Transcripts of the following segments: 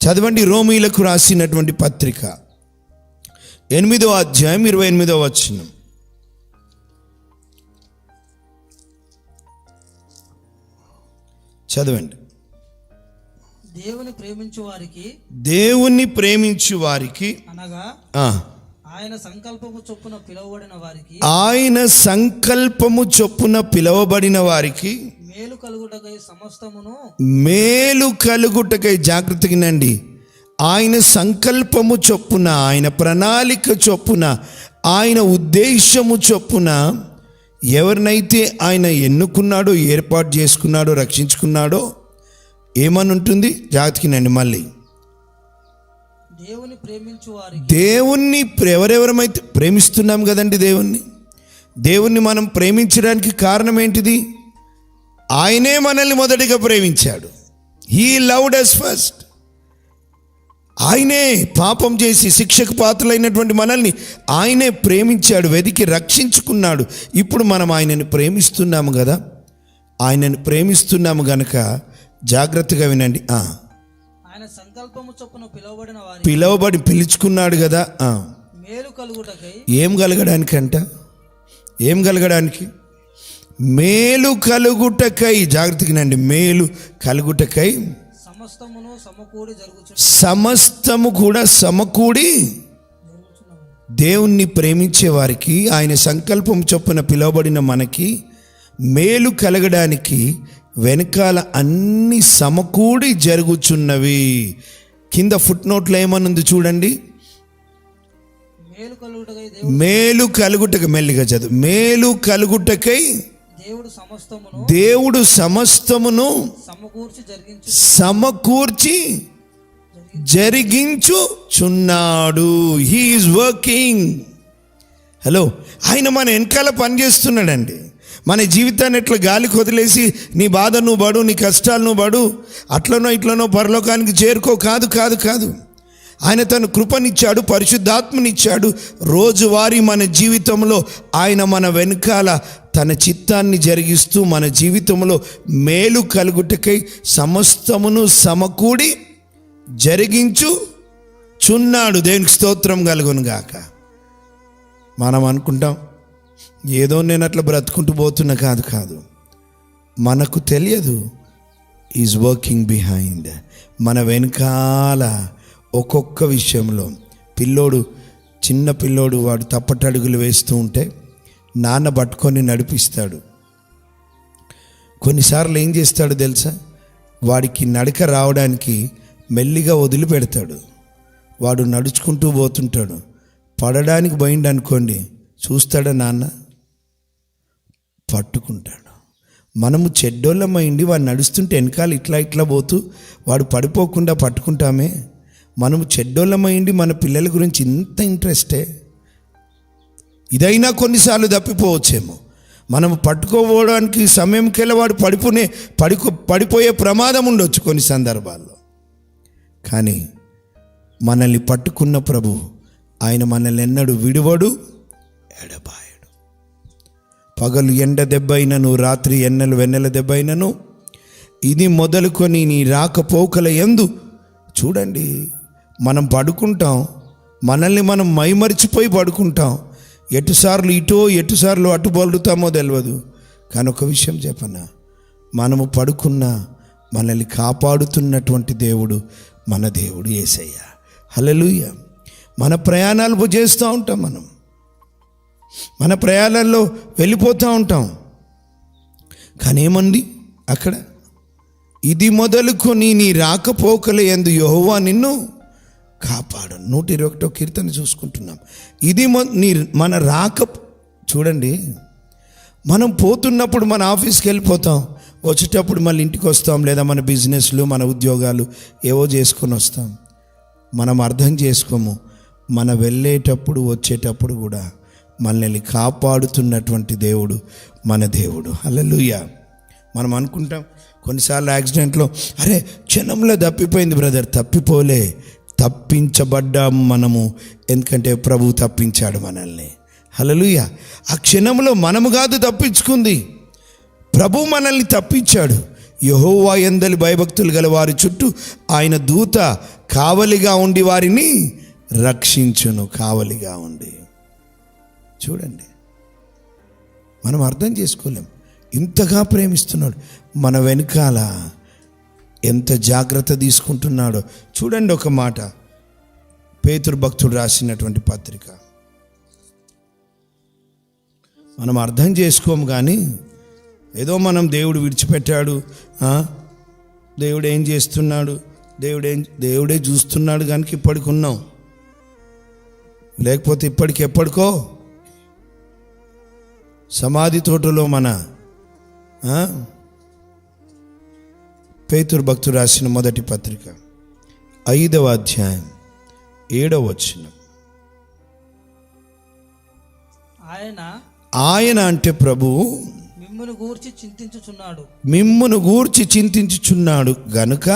చదవండి రోమీలకు రాసినటువంటి పత్రిక. ఎనిమిదో అధ్యాయం ఇరవై ఎనిమిదో వచ్చిన చదవండి. దేవుని ప్రేమించు వారికి దేవుణ్ణి ప్రేమించు వారికి అనగా ఆయన సంకల్పము చొప్పున పిలువబడిన వారికి ఆయన సంకల్పము చొప్పున పిలువబడిన వారికి మేలు కలుగుటకై సమస్తమును మేలు కలుగుటకై జాగ్రత్తగినండి ఆయన సంకల్పము చొప్పున ఆయన ప్రణాళిక చొప్పున ఆయన ఉద్దేశము చొప్పున ఎవరినైతే ఆయన ఎన్నుకున్నాడో ఏర్పాటు చేసుకున్నాడో రక్షించుకున్నాడో ఏమని ఉంటుంది జాగ్రత్తగినండి మళ్ళీ. దేవుని ప్రేమించు దేవుణ్ణి ఎవరెవరమైతే ప్రేమిస్తున్నాం కదండి దేవుణ్ణి? దేవుణ్ణి మనం ప్రేమించడానికి కారణం ఏంటిది? ఆయనే మనల్ని మొదటిగా ప్రేమించాడు. హీ లవ్డ్ అస్ ఫస్ట్ ఆయనే పాపం చేసి శిక్షకు పాత్రలైనటువంటి మనల్ని ఆయనే ప్రేమించాడు వెతికి రక్షించుకున్నాడు. ఇప్పుడు మనం ఆయనని ప్రేమిస్తున్నాము కదా? ఆయనని ప్రేమిస్తున్నాము గనక జాగ్రత్తగా వినండి. ఆయన సంకల్పము చొప్పున పిలువబడిన పిలవబడి పిలుచుకున్నాడు కదా. మేలు కలుగుటకై ఏం కలగడానికి అంట ఏం కలగడానికి? మేలు కలుగుటకై జాగ్రత్తగానండి మేలు కలుగుటకై సమస్తమును సమకూడి సమస్తము కూడా సమకూడి దేవుణ్ణి ప్రేమించే వారికి ఆయన సంకల్పం చొప్పున పిలువబడిన మనకి మేలు కలగడానికి వెనకాల అన్ని సమకూడి జరుగుచున్నవి. కింద ఫుట్ నోట్లో ఏమనుంది చూడండి. మేలు కలుగుటకై మేలు కలుగుటకు మెల్లిగా చదువు. మేలు కలుగుటకై దేవుడు సమస్తమును దేవుడు సమస్తమును సమకూర్చి జరిగించు సమకూర్చి జరిగించుచున్నాడు. హీఈస్ వర్కింగ్ హలో ఆయన మన వెనకాల పనిచేస్తున్నాడండి మన జీవితాన్ని ఎట్లా గాలికి వదిలేసి నీ బాధ నువ్వు పడు నీ కష్టాలు నువ్వు పడు అట్లనో ఇట్లనో పరలోకానికి చేరుకో కాదు కాదు కాదు. ఆయన తన కృపనిచ్చాడు పరిశుద్ధాత్మనిచ్చాడు. రోజువారీ మన జీవితంలో ఆయన మన వెనకాల తన చిత్తాన్ని జరిగిస్తూ మన జీవితంలో మేలు కలుగుటకై సమస్తమును సమకూడి జరిగించు చున్నాడు. దేవునికి స్తోత్రం కలుగును గాక. మనం అనుకుంటాం ఏదో నేను అట్లా బ్రతుకుంటూ పోతున్నా కాదు కాదు. మనకు తెలియదు ఈజ్ వర్కింగ్ బిహైండ్ మన వెనకాల ఒక్కొక్క విషయంలో పిల్లోడు చిన్న పిల్లోడు వాడు తప్పటడుగులు వేస్తూ ఉంటే నాన్న పట్టుకొని నడిపిస్తాడు. కొన్నిసార్లు ఏం చేస్తాడు తెలుసా? వాడికి నడక రావడానికి మెల్లిగా వదిలిపెడతాడు. వాడు నడుచుకుంటూ పోతుంటాడు. పడడానికి పోయిండు అనుకోండి చూస్తాడా నాన్న? పట్టుకుంటాడు. మనము చెడ్డోళ్ళమైండి వాడు నడుస్తుంటే వెనకాల ఇట్లా ఇట్లా పోతూ వాడు పడిపోకుండా పట్టుకుంటామే. మనము చెడ్డోళ్ళమైండి మన పిల్లల గురించి ఇంత ఇంట్రెస్టే. ఇదైనా కొన్నిసార్లు తప్పిపోవచ్చేమో. మనం పట్టుకోవడానికి సమయం వాడు పడిపోనే పడిపో పడిపోయే ప్రమాదం ఉండొచ్చు కొన్ని సందర్భాల్లో. కానీ మనల్ని పట్టుకున్న ప్రభు ఆయన మనల్ని ఎన్నడు విడువడు ఎడబాయడు. పగలు ఎండ దెబ్బ అయినను రాత్రి ఎన్నెలు వెన్నెల దెబ్బ అయినను ఇది మొదలుకొని నీ రాకపోకల ఎందు చూడండి మనం పడుకుంటాం మనల్ని మనం మైమరిచిపోయి పడుకుంటాం ఎటుసార్లు ఇటో ఎటుసార్లు అటు బలుతామో తెలియదు కానీ ఒక విషయం చెప్పనా? మనము పడుకున్న మనల్ని కాపాడుతున్నటువంటి దేవుడు మన దేవుడు ఏసయ్య. హల్లెలూయ. మన ప్రయాణాలు చేస్తూ ఉంటాం మనం. మన ప్రయాణాల్లో వెళ్ళిపోతూ ఉంటాం. కానీ ఏమంది అక్కడ? ఇది మొదలుకొని నీ రాకపోకల ఎందు యెహోవా నిన్ను కాపాడు. నూట ఇరవై ఒకటో కీర్తన చూసుకుంటున్నాం. ఇది నీ మన రాక చూడండి. మనం పోతున్నప్పుడు మన ఆఫీస్కి వెళ్ళిపోతాం. వచ్చేటప్పుడు మళ్ళీ ఇంటికి వస్తాం లేదా మన బిజినెస్లు మన ఉద్యోగాలు ఏవో చేసుకొని వస్తాం. మనం అర్థం చేసుకోము. మన వెళ్ళేటప్పుడు వచ్చేటప్పుడు కూడా మనల్ని కాపాడుతున్నటువంటి దేవుడు మన దేవుడు. హల్లెలూయా. మనం అనుకుంటాం కొన్నిసార్లు యాక్సిడెంట్లో అరే క్షణంలో తప్పిపోయింది బ్రదర్ తప్పిపోలే. తప్పించబడ్డాం మనము. ఎందుకంటే ప్రభు తప్పించాడు మనల్ని. హలలుయ ఆ క్షణంలో మనము కాదు తప్పించుకుంది. ప్రభు మనల్ని తప్పించాడు. యహోవా ఎందలి భయభక్తులు గల వారి చుట్టూ ఆయన దూత కావలిగా ఉండి వారిని రక్షించును కావలిగా ఉండి. చూడండి. మనం అర్థం చేసుకోలేం. ఇంతగా ప్రేమిస్తున్నాడు. మన వెనకాల ఎంత జాగ్రత్త తీసుకుంటున్నాడో. చూడండి ఒక మాట. పేతురు భక్తుడు రాసినటువంటి పత్రిక. మనం అర్థం చేసుకోము కానీ ఏదో మనం దేవుడు విడిచిపెట్టాడు దేవుడు ఏం చేస్తున్నాడు? దేవుడు ఏం దేవుడే చూస్తున్నాడు కనుక ఇప్పటికి ఉన్నాం లేకపోతే ఇప్పటికి ఎప్పటికో? సమాధి తోటలో మన పేతురు భక్తుడు రాసిన మొదటి పత్రిక ఐదవ అధ్యాయం ఏడవ వచనం. ఆయన ఆయన అంటే ప్రభువు మిమ్మును గూర్చి చింతించుచున్నాడు. మిమ్మును గూర్చి చింతించుచున్నాడు గనుక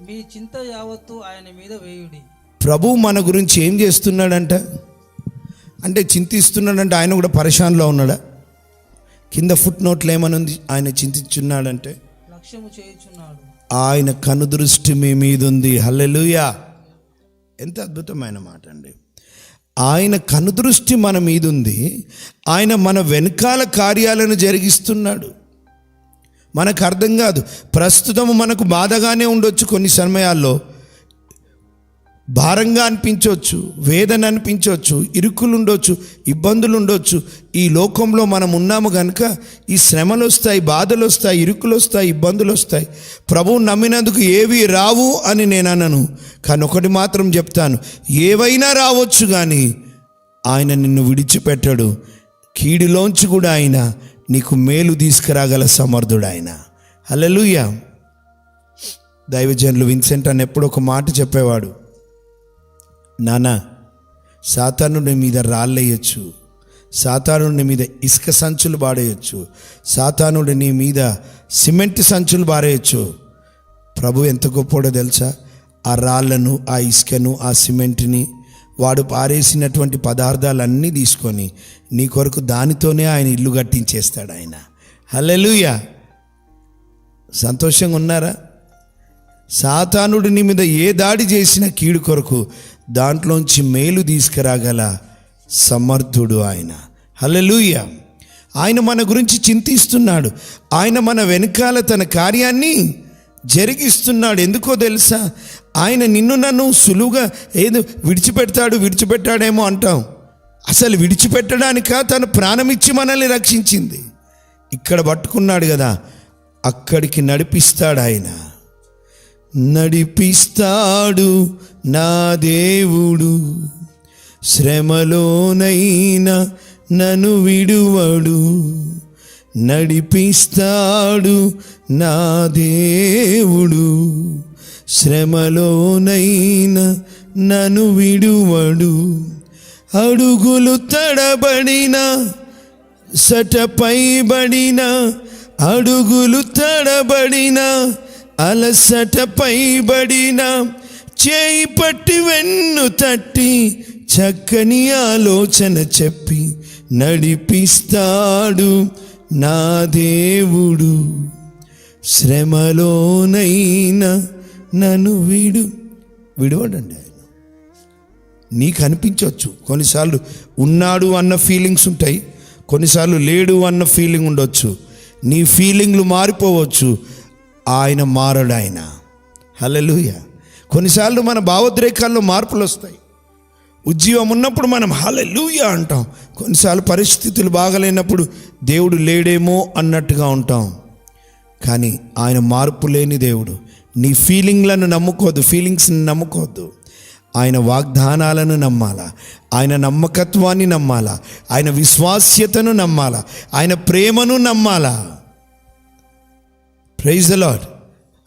మీ చింత యావత్తు ఆయన మీద వేయుడి. ప్రభు మన గురించి ఏం చేస్తున్నాడంట? అంటే చింతిస్తున్నాడంటే ఆయన కూడా పరేషాన్లో ఉన్నాడా? కింద ఫుట్ నోట్లు ఏమనుంది? ఆయన చింతించున్నాడంటే లక్ష్యము చేయుచున్నాడు. ఆయన కనుదృష్టి మీ మీద ఉంది హల్లెలూయా. ఎంత అద్భుతమైన మాట అండి ఆయన కనుదృష్టి మన మీద ఉంది ఆయన మన వెనకాల కార్యాలను జరిగిస్తున్నాడు. మనకు అర్థం కాదు. ప్రస్తుతం మనకు బాధగానే ఉండొచ్చు కొన్ని సమయాల్లో. భారంగా అనిపించవచ్చు వేదన అనిపించవచ్చు ఇరుకులు ఉండొచ్చు ఇబ్బందులు ఉండొచ్చు ఈ లోకంలో మనం ఉన్నాము కనుక ఈ శ్రమలు వస్తాయి బాధలు వస్తాయి ఇరుకులు వస్తాయి ఇబ్బందులు వస్తాయి ప్రభువు నమ్మినందుకు ఏవి రావు అని నేను అనను. కానీ ఒకటి మాత్రం చెప్తాను. ఏవైనా రావచ్చు కానీ ఆయన నిన్ను విడిచిపెట్టాడు. కీడులోంచి కూడా ఆయన నీకు మేలు తీసుకురాగల సమర్థుడు ఆయన హల్లెలూయా. దైవజనులు విన్సెంట్ అని ఎప్పుడు ఒక మాట చెప్పేవాడు. నానా సాతానుడి మీద రాళ్ళేయచ్చు. సాతానుడి మీద ఇసుక సంచులు పాడేయచ్చు సాతానుడిని మీద సిమెంట్ సంచులు పారేయచ్చు ప్రభు ఎంత గొప్పోడో తెలుసా? ఆ రాళ్ళను ఆ ఇసుకను ఆ సిమెంట్ని వాడు పారేసినటువంటి పదార్థాలన్నీ తీసుకొని నీ కొరకు దానితోనే ఆయన ఇల్లు కట్టించేస్తాడు ఆయన. హలెలుయ సంతోషంగా ఉన్నారా? సాతానుడి నీ మీద ఏ దాడి చేసినా కీడు కొరకు దాంట్లోంచి మేలు తీసుకురాగల సమర్థుడు ఆయన. హలలుయ ఆయన మన గురించి చింతిస్తున్నాడు. ఆయన మన వెనకాల తన కార్యాన్ని జరిగిస్తున్నాడు. ఎందుకో తెలుసా? ఆయన నిన్ను నన్ను సులువుగా ఏదో విడిచిపెడతాడు విడిచిపెట్టాడేమో అంటాం. అసలు విడిచిపెట్టడానిక? తను ప్రాణమిచ్చి మనల్ని రక్షించింది. ఇక్కడ పట్టుకున్నాడు కదా అక్కడికి నడిపిస్తాడు ఆయన నడిపిస్తాడు నా దేవుడు. శ్రమలోనైనా నన్ను విడువడు. నడిపిస్తాడు నా దేవుడు. శ్రమలోనైనా నన్ను విడువడు. అడుగులు తడబడిన సటపైబడిన అడుగులు తడబడిన అలసట పైబడిన చేయి పట్టి వెన్ను తట్టి చక్కని ఆలోచన చెప్పి నడిపిస్తాడు నా దేవుడు. శ్రమలోనైనా నన్ను వీడు. విడవడండి ఆయన. నీకు అనిపించవచ్చు. కొన్నిసార్లు ఉన్నాడు అన్న ఫీలింగ్స్ ఉంటాయి. కొన్నిసార్లు లేడు అన్న ఫీలింగ్ ఉండొచ్చు. నీ ఫీలింగ్లు మారిపోవచ్చు. ఆయన మారడు ఆయన హల్లెలూయ. కొన్నిసార్లు మన భావోద్రేకాల్లో మార్పులు వస్తాయి. ఉద్యోగం ఉన్నప్పుడు మనం హలలుయ అంటాం. కొన్నిసార్లు పరిస్థితులు బాగలేనప్పుడు దేవుడు లేడేమో అన్నట్టుగా ఉంటాం. కానీ ఆయన మార్పు లేని దేవుడు. నీ ఫీలింగ్లను నమ్ముకోవద్దు ఫీలింగ్స్ని నమ్ముకోవద్దు. ఆయన వాగ్దానాలను నమ్మాలా? ఆయన నమ్మకత్వాన్ని నమ్మాలా? ఆయన విశ్వాస్యతను నమ్మాలా? ఆయన ప్రేమను నమ్మాలా? ప్రైజ్ ద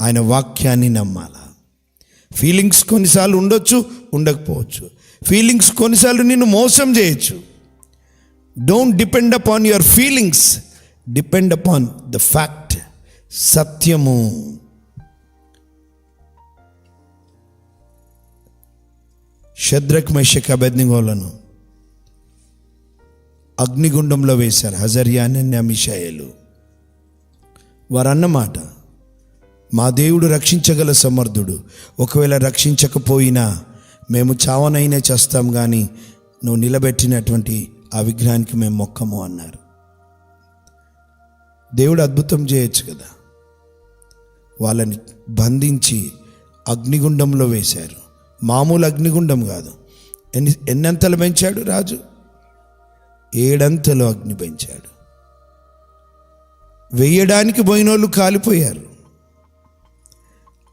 ఆయన వాక్యాన్ని నమ్మాలా? ఫీలింగ్స్ కొన్నిసార్లు ఉండొచ్చు ఉండకపోవచ్చు. ఫీలింగ్స్ కొన్నిసార్లు నిన్ను మోసం చేయొచ్చు. Don't depend upon your feelings depend upon the fact సత్యము. శద్రక్ మైషక్ అభ్యర్థిగోలను అగ్నిగుండంలో వేశారు. హజర్యాన్ని అమిషాయలు వారన్నమాట. మా దేవుడు రక్షించగల సమర్థుడు. ఒకవేళ రక్షించకపోయినా మేము చావనైనా చేస్తాం కానీ నువ్వు నిలబెట్టినటువంటి ఆ విగ్రహానికి మేము మొక్కము అన్నారు. దేవుడు అద్భుతం చేయొచ్చు కదా. వాళ్ళని బంధించి అగ్నిగుండంలో వేశారు. మామూలు అగ్నిగుండం కాదు. ఎన్ని ఎన్నంతలు పెంచాడు రాజు? ఏడంతలు అగ్ని పెంచాడు. వేయడానికి పోయినోళ్ళు కాలిపోయారు.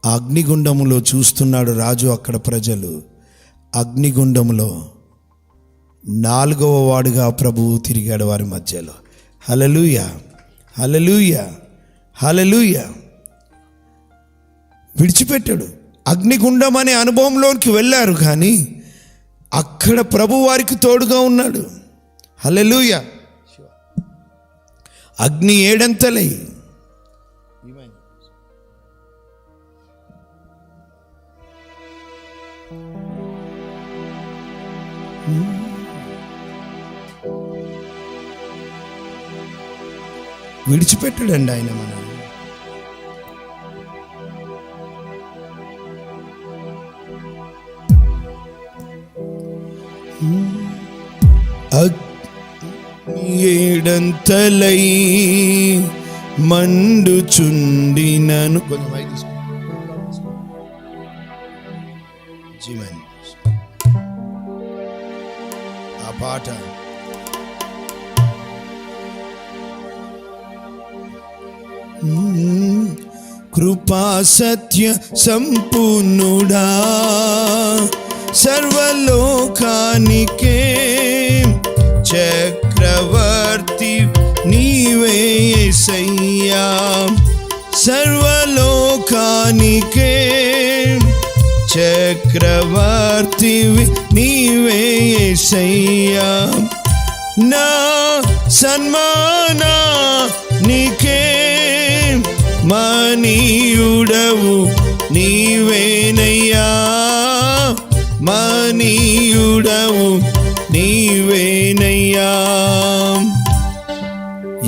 అగ్నిగుండములో చూస్తున్నాడు రాజు అక్కడ ప్రజలు. అగ్నిగుండములో నాలుగవ వాడుగా ప్రభువు తిరిగాడు వారి మధ్యలో. హలలుయ హలలుయ హలలుయ విడిచిపెట్టాడు. అగ్నిగుండం అనే అనుభవంలోనికి వెళ్ళారు కానీ అక్కడ ప్రభు వారికి తోడుగా ఉన్నాడు. హలలుయ అగ్ని ఏడంతలై. విడిచిపెట్టడండి ఆయన మనం ఏడంతలై మండుచుండినను. కొంచెం ఆ పాట. కృపా సత్య సంపూర్ణుడా. సర్వలోకానికే చక్రవర్ చక్రవర్తి నీవే యేసయ్యా సర్వలోకానికే చక్రవర్తివి నీవే యేసయ్యా నా సన్మానా నీకే మనీయుడవు నీవేనయ్యా. మనీయుడవు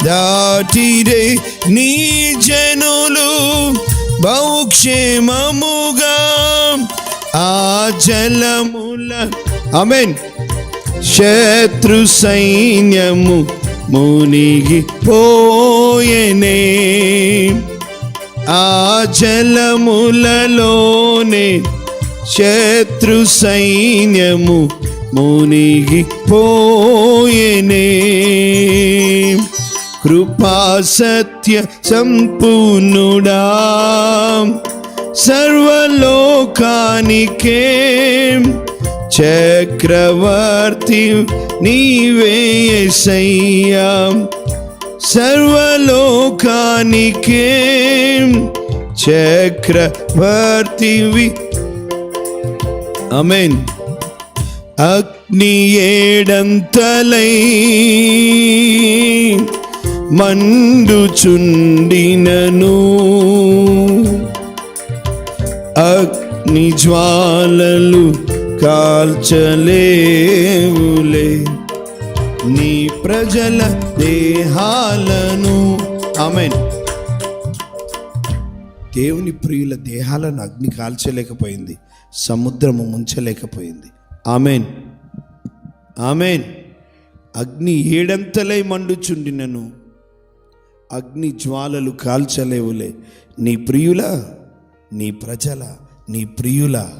దాటిరే నీ జనులు బహుక్షేమముగా ఆ జలముల అమెన్ శత్రు సైన్యము మునిగి పోయనే ఆ జలములలోనే శత్రు సైన్యము మునిగి పోయనే కృపా సత్య సంపూర్ణుడా. సర్వలోకానికే చక్రవర్తి నీవే యేసయ్యా సర్వలోకానికే చక్రవర్తివి. అమెన్ అగ్ని ఏడంతలై మండుచుండినను అగ్ని జ్వాలలు కాల్చలేవులే. నీ ప్రజల దేహాలను. ఆమెన్. దేవుని ప్రియుల దేహాలను అగ్ని కాల్చలేకపోయింది. సముద్రము ముంచలేకపోయింది. ఆమెన్. ఆమెన్. అగ్ని ఏడంతలై మండుచుండినను. అగ్ని జ్వాలలు కాల్చలేవులే. నీ ప్రియుల నీ ప్రజల నీ ప్రియుల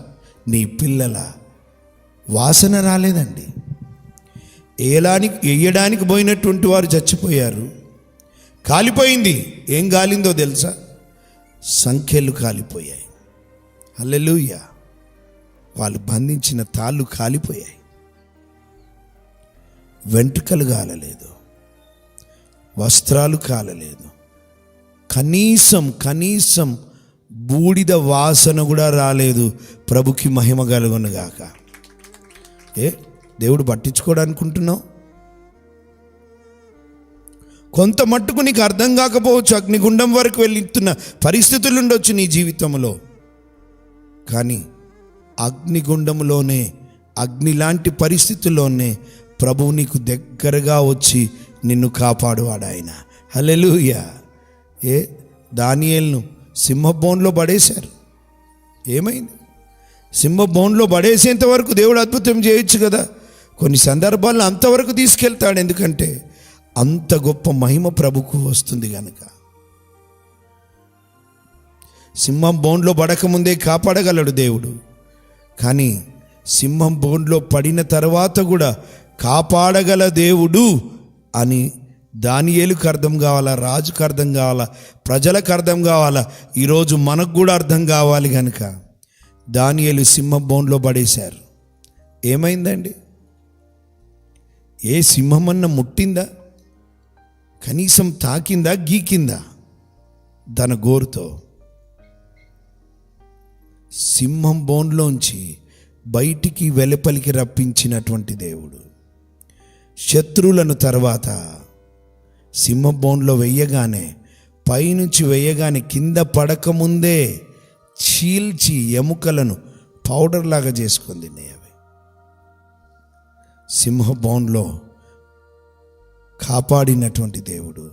నీ పిల్లల. వాసన రాలేదండి. ఏలానికి వేయడానికి పోయినటువంటి వారు చచ్చిపోయారు. కాలిపోయింది. ఏం కాలిందో తెలుసా? సంఖ్యలు కాలిపోయాయి. అల్లెలుయ్య వాళ్ళు బంధించిన తాళ్ళు కాలిపోయాయి. వెంట్రుకలు కాలలేదు వస్త్రాలు కాలలేదు. కనీసం కనీసం బూడిద వాసన కూడా రాలేదు. ప్రభుకి మహిమ కలుగును గాక. ఏ దేవుడు పట్టించుకోడనుకుంటున్నావు? కొంత మట్టుకు నీకు అర్థం కాకపోవచ్చు. అగ్నిగుండం వరకు వెళ్ళిస్తున్న పరిస్థితులు ఉండొచ్చు నీ జీవితంలో. కానీ అగ్నిగుండంలోనే అగ్ని లాంటి పరిస్థితుల్లోనే ప్రభువు నీకు దగ్గరగా వచ్చి నిన్ను కాపాడువాడు ఆయన. హలెలూయ ఏ దానియేల్ను సింహబోన్లో పడేశారు. ఏమైంది? సింహ బోన్లో పడేసేంత వరకు దేవుడు అద్భుతం చేయొచ్చు కదా. కొన్ని సందర్భాల్లో అంతవరకు తీసుకెళ్తాడు. ఎందుకంటే అంత గొప్ప మహిమ ప్రభుకు వస్తుంది కనుక సింహం బోన్లో పడకముందే కాపాడగలడు దేవుడు. కానీ సింహం బోన్లో పడిన తర్వాత కూడా కాపాడగల దేవుడు అని దానియేలుకు అర్థం కావాలా? రాజుకు అర్థం కావాలా? ప్రజలకు అర్థం కావాలా? ఈరోజు మనకు కూడా అర్థం కావాలి కనుక దానియేలు సింహ బోన్లో పడేశారు. ఏమైందండి? ఏ సింహమన్న ముట్టిందా? కనీసం తాకిందా? గీకిందా? తన గోరుతో సింహం బోన్లోంచి బయటికి వెలుపలికి రప్పించినటువంటి దేవుడు. శత్రువులను తర్వాత సింహ బోన్లో వెయ్యగానే పైనుంచి వెయ్యగానే కింద పడకముందే చీల్చి ఎముకలను పౌడర్ లాగా చేసుకుంది అవి సింహ బోన్లో కాపాడినటువంటి దేవుడు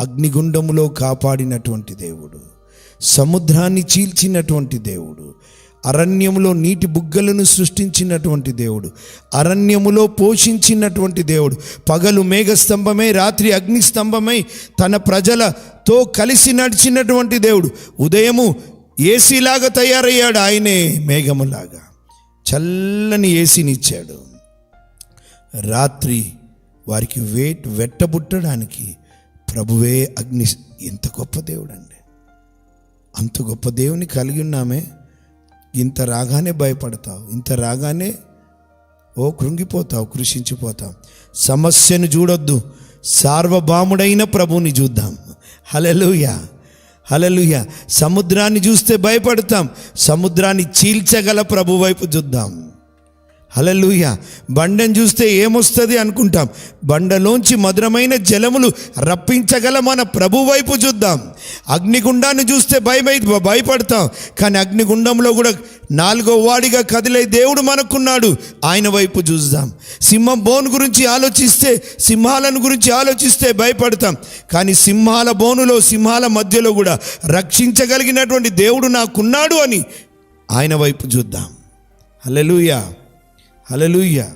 అగ్నిగుండములో కాపాడినటువంటి దేవుడు సముద్రాన్ని చీల్చినటువంటి దేవుడు అరణ్యములో నీటి బుగ్గలను సృష్టించినటువంటి దేవుడు. అరణ్యములో పోషించినటువంటి దేవుడు. పగలు మేఘస్తంభమై రాత్రి అగ్నిస్తంభమై తన ప్రజలతో కలిసి నడిచినటువంటి దేవుడు. ఉదయము ఏసీలాగా తయారయ్యాడు ఆయనే మేఘములాగా. చల్లని ఏసీనిచ్చాడు. రాత్రి వారికి వేట్ వెట్టబుట్టడానికి ప్రభువే అగ్ని ఎంత గొప్ప దేవుడు అండి అంత గొప్ప దేవుని కలిగి ఉన్నామే. ఇంత రాగానే భయపడతావు ఇంత రాగానే ఓ కృంగిపోతావు కృషించిపోతావు. సమస్యను చూడొద్దు సార్వభౌముడైన ప్రభువుని చూద్దాం. హలలుయ హలలుయ సముద్రాన్ని చూస్తే భయపడతాం సముద్రాన్ని చీల్చగల ప్రభు వైపు చూద్దాం. హలలుయ బండను చూస్తే ఏమొస్తుంది అనుకుంటాం. బండలోంచి మధురమైన జలములు రప్పించగల మన ప్రభు వైపు చూద్దాం. అగ్నిగుండాన్ని చూస్తే భయమై భయపడతాం. కానీ అగ్నిగుండంలో కూడా నాలుగో వాడిగా కదిలే దేవుడు మనకున్నాడు. ఆయన వైపు చూద్దాం. సింహం బోన్ గురించి ఆలోచిస్తే సింహాలను గురించి ఆలోచిస్తే భయపడతాం. కానీ సింహాల బోనులో సింహాల మధ్యలో కూడా రక్షించగలిగినటువంటి దేవుడు నాకున్నాడు అని ఆయన వైపు చూద్దాం. హల్లెలూయా. హల్లెలూయా